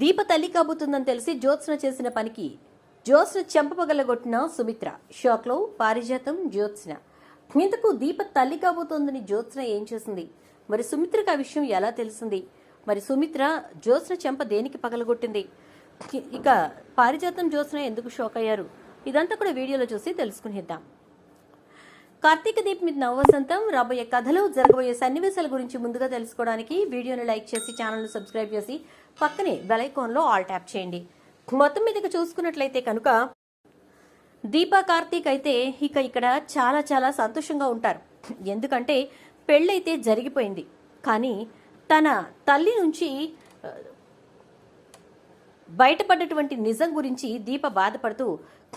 దీప తల్లి కాబోతుందని తెలిసి జ్యోత్స్న చేసిన పనికి జ్యోత్స్న చెంపపగలగొట్టిన సుమిత్ర. షాక్లో పారిజాతం జ్యోత్స్న. ఇంతకు దీప తల్లి కాబోతోందని జ్యోత్స్న ఏం చేసింది? మరి సుమిత్రకు ఆ విషయం ఎలా తెలిసింది? మరి సుమిత్ర జ్యోత్స్న చెంప దేనికి పగలగొట్టింది? ఇక పారిజాతం జ్యోత్స్న ఎందుకు షాక్ అయ్యారు? ఇదంతా కూడా వీడియోలో చూసి తెలుసుకునిద్దాం. కార్తీక దీప్ మీద నవవసంతం. రాబోయే కథలో జరగబోయే సన్నివేశాల గురించి ముందుగా తెలుసుకోవడానికి వీడియోని లైక్ చేసి ఛానల్ను సబ్స్క్రైబ్ చేసి పక్కనే బెలైకాన్లో ఆల్ ట్యాప్ చేయండి. మొత్తం మీదకి చూసుకున్నట్లయితే కనుక దీపా కార్తీక్ అయితే ఇక ఇక్కడ చాలా చాలా సంతోషంగా ఉంటారు. ఎందుకంటే పెళ్ళైతే జరిగిపోయింది. కానీ తన తల్లి నుంచి బయటపడ్డటువంటి నిజం గురించి దీప బాధపడుతూ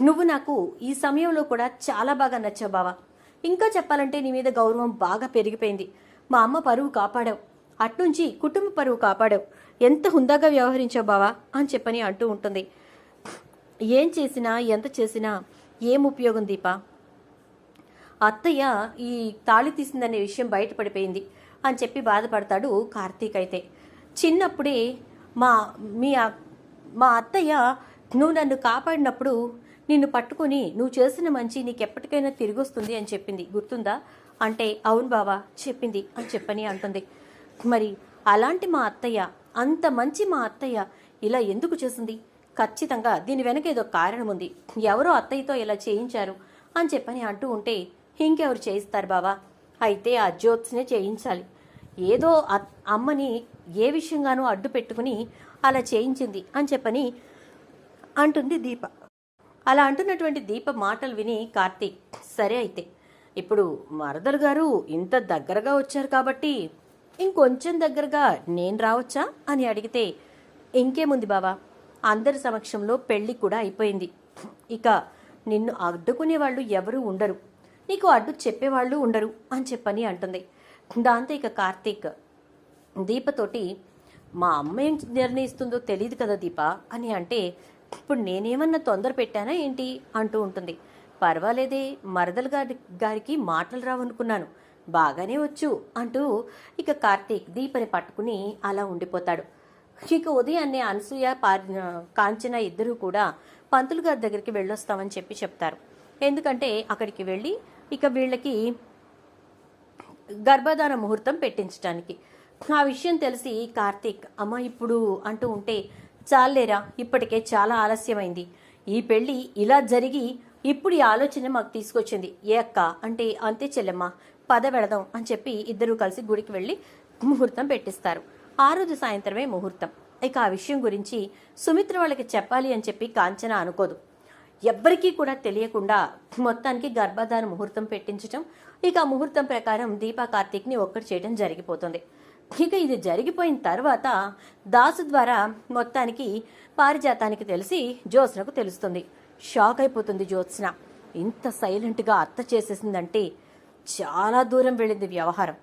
నువ్వు నాకు ఈ సమయంలో కూడా చాలా బాగా నచ్చావు బావా. ఇంకా చెప్పాలంటే నీ మీద గౌరవం బాగా పెరిగిపోయింది. మా అమ్మ పరువు కాపాడావు. అట్నుంచి కుటుంబ పరువు కాపాడావు. ఎంత హుందాగా వ్యవహరించావు బావా అని చెప్పని అంటూ ఉంటుంది. ఏం చేసినా ఎంత చేసినా ఏం ఉపయోగం దీపా? అత్తయ్య ఈ తాళి తీసిందనే విషయం బయటపడిపోయింది అని చెప్పి బాధపడతాడు కార్తీక్ అయితే. చిన్నప్పుడే మా మీ మా అత్తయ్య నువ్వు నన్ను కాపాడినప్పుడు నిన్ను పట్టుకొని నువ్వు చేసిన మంచి నీకెప్పటికైనా తిరిగొస్తుంది అని చెప్పింది. గుర్తుందా? అంటే అవును బావా చెప్పింది అని చెప్పని అంటుంది. మరి అలాంటి మా అత్తయ్య అంత మంచి మా అత్తయ్య ఇలా ఎందుకు చేసింది? ఖచ్చితంగా దీని వెనక ఏదో కారణం ఉంది. ఎవరో అత్తయ్యతో ఇలా చేయించారు అని చెప్పని అంటూ ఉంటే ఇంకెవరు చేయిస్తారు బావా? అయితే ఆ జ్యోత్స్నే చేయించాలి. ఏదో అమ్మని ఏ విషయంగానూ అడ్డు పెట్టుకుని అలా చేయించింది అని చెప్పని అంటుంది దీప. అలా అంటున్నటువంటి దీప మాటలు విని కార్తీక్ సరే అయితే. ఇప్పుడు మరదలు గారు ఇంత దగ్గరగా వచ్చారు కాబట్టి ఇంకొంచెం దగ్గరగా నేను రావచ్చా? అని అడిగితే ఇంకేముంది బావా? అందరి సమక్షంలో పెళ్ళి కూడా అయిపోయింది. ఇక నిన్ను అడ్డుకునే వాళ్ళు ఎవరూ ఉండరు. నీకు అడ్డు చెప్పేవాళ్ళు ఉండరు అని చెప్పని అంటుంది. దాంతో ఇక కార్తీక్ దీపతోటి మా అమ్మ ఏం నిర్ణయిస్తుందో తెలియదు కదా దీప అని అంటే ఇప్పుడు నేనేమన్నా తొందర పెట్టానా ఏంటి? అంటూ ఉంటుంది. పర్వాలేదే మరదలు గారి గారికి మాటలు రావనుకున్నాను. బాగానే వచ్చు అంటూ ఇక కార్తీక్ దీపని పట్టుకుని అలా ఉండిపోతాడు. ఇక ఉదయాన్నే అనసూయ పార్ కాంచన ఇద్దరూ కూడా పంతులు గారి దగ్గరికి వెళ్ళొస్తామని చెప్పి చెప్తారు. ఎందుకంటే అక్కడికి వెళ్ళి ఇక వీళ్ళకి గర్భధాన ముహూర్తం పెట్టించడానికి ఆ విషయం తెలిసి కార్తీక్ అమ్మ ఇప్పుడు అంటూ ఉంటే చాలేరా ఇప్పటికే చాలా ఆలస్యమైంది. ఈ పెళ్ళి ఇలా జరిగి ఇప్పుడు ఈ ఆలోచన మాకు తీసుకొచ్చింది. ఏ అక్క? అంటే అంతే చెల్లెమ్మ పద వెళదాం అని చెప్పి ఇద్దరూ కలిసి గుడికి వెళ్ళి ముహూర్తం పెట్టిస్తారు. ఆ రోజు సాయంత్రమే ముహూర్తం. ఇక ఆ విషయం గురించి సుమిత్ర వాళ్ళకి చెప్పాలి అని చెప్పి కాంచన అనుకోదు. ఎవ్వరికీ కూడా తెలియకుండా మొత్తానికి గర్భధారణ ముహూర్తం పెట్టించటం ఇక ముహూర్తం ప్రకారం దీపా కార్తీక్ని ఒక్కటి చేయడం జరిగిపోతుంది. ఇక ఇది జరిగిపోయిన తర్వాత దాసు ద్వారా మొత్తానికి పారిజాతానికి తెలిసి జ్యోత్స్నకు తెలుస్తుంది. షాక్ అయిపోతుంది జ్యోత్స్న. ఇంత సైలెంట్గా అత్త చేసేసిందంటే చాలా దూరం వెళ్ళింది వ్యవహారం.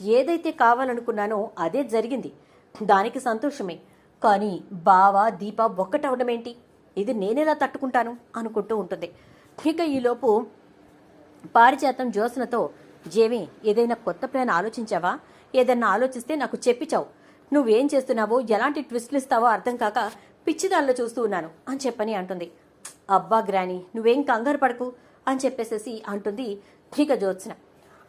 ఏదైతే కావాలనుకున్నానో అదే జరిగింది. దానికి సంతోషమే. కానీ బావ దీప ఒక్కటవడమేంటి ఇది నేనెలా తట్టుకుంటాను? అనుకుంటూ ఉంటుంది. ఇక ఈలోపు పారిజాతం జ్యోత్స్నతో జేవి ఏదైనా కొత్త ప్లాన్ ఆలోచించావా? ఏదన్నా ఆలోచిస్తే నాకు చెప్పిచావు. నువ్వేం చేస్తున్నావో ఎలాంటి ట్విస్ట్లు ఇస్తావో అర్థం కాక పిచ్చిదాల్లో చూస్తూ ఉన్నాను అని చెప్పని అంటుంది. అబ్బా గ్రాని నువ్వేం కంగారు పడకు అని చెప్పేసేసి అంటుంది ఇక జ్యోత్స్న.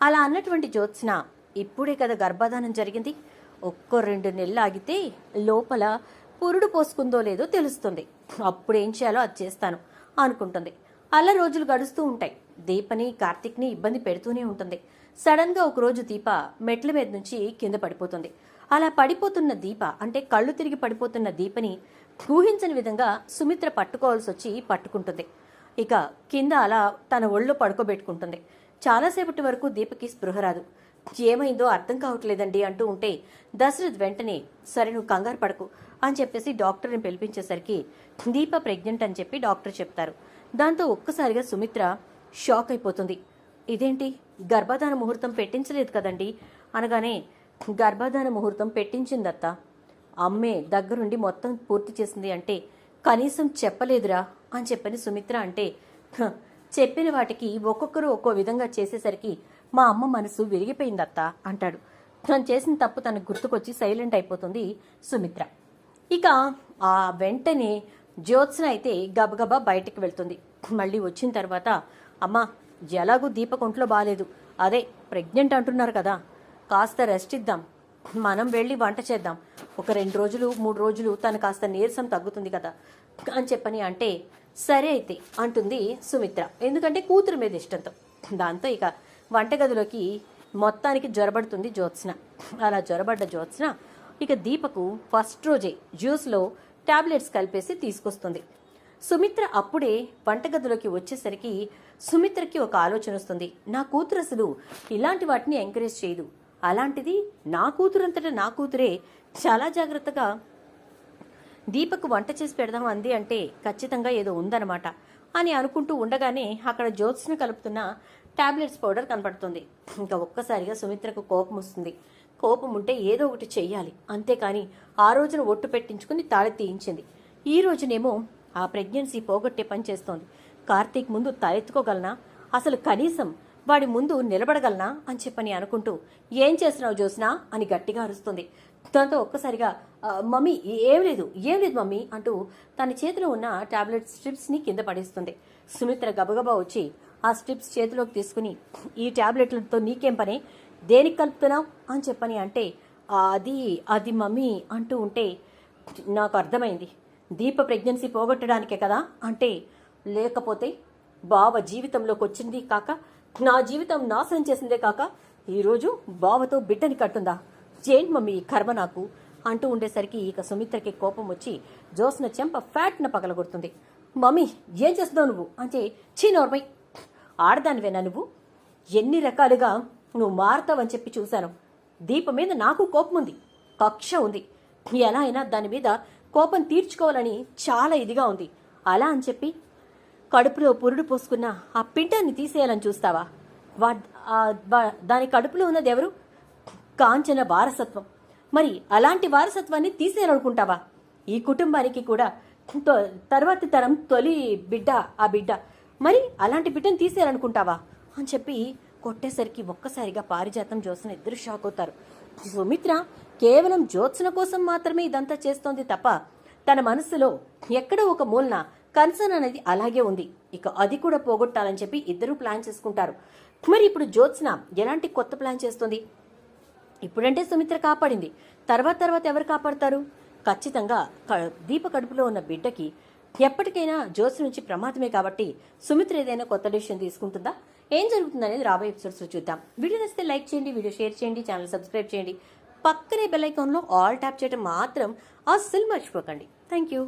అలా అన్నటువంటి జ్యోత్స్న ఇప్పుడే కదా గర్భధానం జరిగింది. ఒక్కో రెండు నెలలు ఆగితే లోపల పురుడు పోసుకుందో లేదో తెలుస్తుంది. అప్పుడు ఏం చేయాలో అది చేస్తాను అనుకుంటుంది. అలా రోజులు గడుస్తూ ఉంటాయి. దీపని కార్తిక్ని ఇబ్బంది పెడుతూనే ఉంటుంది. సడన్గా ఒకరోజు దీప మెట్ల మీద నుంచి కింద పడిపోతుంది. అలా పడిపోతున్న దీప అంటే కళ్ళు తిరిగి పడిపోతున్న దీపని ఊహించని విధంగా సుమిత్ర పట్టుకోవాల్సి వచ్చి పట్టుకుంటుంది. ఇక కింద అలా తన ఒళ్ళో పడుకోబెట్టుకుంటుంది. చాలాసేపటి వరకు దీపకి స్పృహ రాదు. ఏమైందో అర్థం కావట్లేదండి అంటూ ఉంటే దశరథ్ వెంటనే సరే నువ్వు కంగారు పడకు అని చెప్పేసి డాక్టర్ని పిలిపించేసరికి దీప ప్రెగ్నెంట్ అని చెప్పి డాక్టర్ చెప్తారు. దాంతో ఒక్కసారిగా సుమిత్ర షాక్ అయిపోతుంది. ఇదేంటి? గర్భధాన ముహూర్తం పెట్టించలేదు కదండి. అనగానే గర్భధాన ముహూర్తం పెట్టించిందత్త. అమ్మే దగ్గరుండి మొత్తం పూర్తి చేసింది అంటే కనీసం చెప్పలేదురా అని చెప్పని సుమిత్ర అంటే చెప్పిన వాటికి ఒక్కొక్కరు ఒక్కో విధంగా చేసేసరికి మా అమ్మ మనసు విరిగిపోయిందత్త అంటాడు. తను చేసిన తప్పు తనకు గుర్తుకొచ్చి సైలెంట్ అయిపోతుంది సుమిత్ర. ఇక ఆ వెంటనే జ్యోత్స్న అయితే గబగబా బయటికి వెళ్తుంది. మళ్ళీ వచ్చిన తర్వాత అమ్మ ఎలాగూ దీపకుంట్లో బాలేదు. బాగాలేదు అదే ప్రెగ్నెంట్ అంటున్నారు కదా. కాస్త రెస్ట్ ఇద్దాం. మనం వెళ్ళి వంట చేద్దాం. ఒక రెండు రోజులు మూడు రోజులు తను కాస్త నీరసం తగ్గుతుంది కదా. అని చెప్పని అంటే సరే అయితే అంటుంది సుమిత్ర. ఎందుకంటే కూతురు మీద ఇష్టంతో. దాంతో ఇక వంటగదిలోకి మొత్తానికి జ్వరబడుతుంది జ్యోత్స్న. అలా జ్వరబడ్డ జ్యోత్స్న ఇక దీపకు ఫస్ట్ రోజే జ్యూస్లో టాబ్లెట్స్ కలిపేసి తీసుకొస్తుంది. సుమిత్ర అప్పుడే వంటగదిలోకి వచ్చేసరికి సుమిత్రకి ఒక ఆలోచన వస్తుంది. నా కూతురు అసలు ఇలాంటి వాటిని ఎంకరేజ్ చేయదు. అలాంటిది నా కూతురంతటా నా కూతురే చాలా జాగ్రత్తగా దీపక్ వంట చేసి పెడదాం అంది అంటే ఖచ్చితంగా ఏదో ఉందన్నమాట అని అనుకుంటూ ఉండగానే అక్కడ జ్యోత్స్ను కలుపుతున్న టాబ్లెట్స్ పౌడర్ కనపడుతుంది. ఇంకా ఒక్కసారిగా సుమిత్రకు కోపం వస్తుంది. కోపం ఉంటే ఏదో ఒకటి చెయ్యాలి. అంతేకాని ఆ రోజున ఒట్టు పెట్టించుకుని తాళి తీయించింది. ఈ రోజునేమో ఆ ప్రెగ్నెన్సీ పోగొట్టే పనిచేస్తోంది కార్తీక్ ముందు తలెత్తుకోగలనా? అసలు కనీసం వాడి ముందు నిలబడగలనా అని చెప్పని అనుకుంటూ ఏం చేస్తున్నావు జోస్నా అని గట్టిగా అరుస్తుంది. దాంతో ఒక్కసారిగా మమ్మీ ఏం లేదు ఏం లేదు మమ్మీ అంటూ తన చేతిలో ఉన్న టాబ్లెట్ స్ట్రిప్స్ని కింద పడేస్తుంది. సుమిత్ర గబగబా వచ్చి ఆ స్ట్రిప్స్ చేతిలోకి తీసుకుని ఈ టాబ్లెట్లతో నీకేం పని? దేనికి కలుపుతున్నావు? అని చెప్పని అంటే అది అది మమ్మీ అంటూ ఉంటే నాకు అర్థమైంది. దీప ప్రెగ్నెన్సీ పోగొట్టడానికే కదా? అంటే లేకపోతే బావ జీవితంలోకి వచ్చింది కాక నా జీవితం నాశనం చేసిందే కాక ఈరోజు బావతో బిడ్డని కట్టుందా చేయండి మమ్మీ ఈ కర్మ నాకు? అంటూ ఉండేసరికి ఇక సుమిత్రకి కోపం వచ్చి జోస్న చెంప ఫ్యాట్న పగలగొడుతుంది. మమ్మీ ఏం చేస్తున్నావు నువ్వు? అంటే చీ నోర్మై. ఆడదానివేనా నువ్వు? ఎన్ని రకాలుగా నువ్వు మారుతావని చెప్పి చూశాను. దీప మీద నాకు కోపం ఉంది కక్ష ఉంది. ఎలా అయినా దాని మీద కోపం తీర్చుకోవాలని చాలా ఇదిగా ఉంది. అలా అని చెప్పి కడుపులో పురుడు పోసుకున్న ఆ పిండాన్ని తీసేయాలని చూస్తావా? దాని కడుపులో ఉన్నది ఎవరు? కాంచన వారసత్వం. మరి అలాంటి వారసత్వాన్ని తీసేయాలనుకుంటావా? ఈ కుటుంబానికి కూడా తర్వాతి తరం తొలి బిడ్డ ఆ బిడ్డ. మరి అలాంటి బిడ్డను తీసేయాలనుకుంటావా? అని చెప్పి కొట్టేసరికి ఒక్కసారిగా పారిజాతం జ్యోత్సన ఇద్దరు షాక్ అవుతారు. సుమిత్ర కేవలం జ్యోత్సన కోసం మాత్రమే ఇదంతా చేస్తోంది తప్ప తన మనసులో ఎక్కడో ఒక మూలన కన్సర్న్ అనేది అలాగే ఉంది. ఇక అది కూడా పోగొట్టాలని చెప్పి ఇద్దరు ప్లాన్ చేసుకుంటారు. మరి ఇప్పుడు జ్యోత్స్న ఎలాంటి కొత్త ప్లాన్ చేస్తుంది? ఇప్పుడంటే సుమిత్ర కాపాడింది. తర్వాత తర్వాత ఎవరు కాపాడతారు? ఖచ్చితంగా దీప కడుపులో ఉన్న బిడ్డకి ఎప్పటికైనా జ్యోత్స్ నుంచి ప్రమాదమే కాబట్టి సుమిత్ర ఏదైనా కొత్త డిసిషన్ తీసుకుంటుందా? ఏం జరుగుతుంది అనేది రాబోయే ఎపిసోడ్స్లో చూద్దాం. వీడియో నచ్చితే లైక్ చేయండి వీడియో షేర్ చేయండి ఛానల్ సబ్స్క్రైబ్ చేయండి. పక్కనే బెల్ ఐకాన్లో ఆల్ ట్యాప్ చేయడం మాత్రం అస్సలు మర్చిపోకండి. Thank you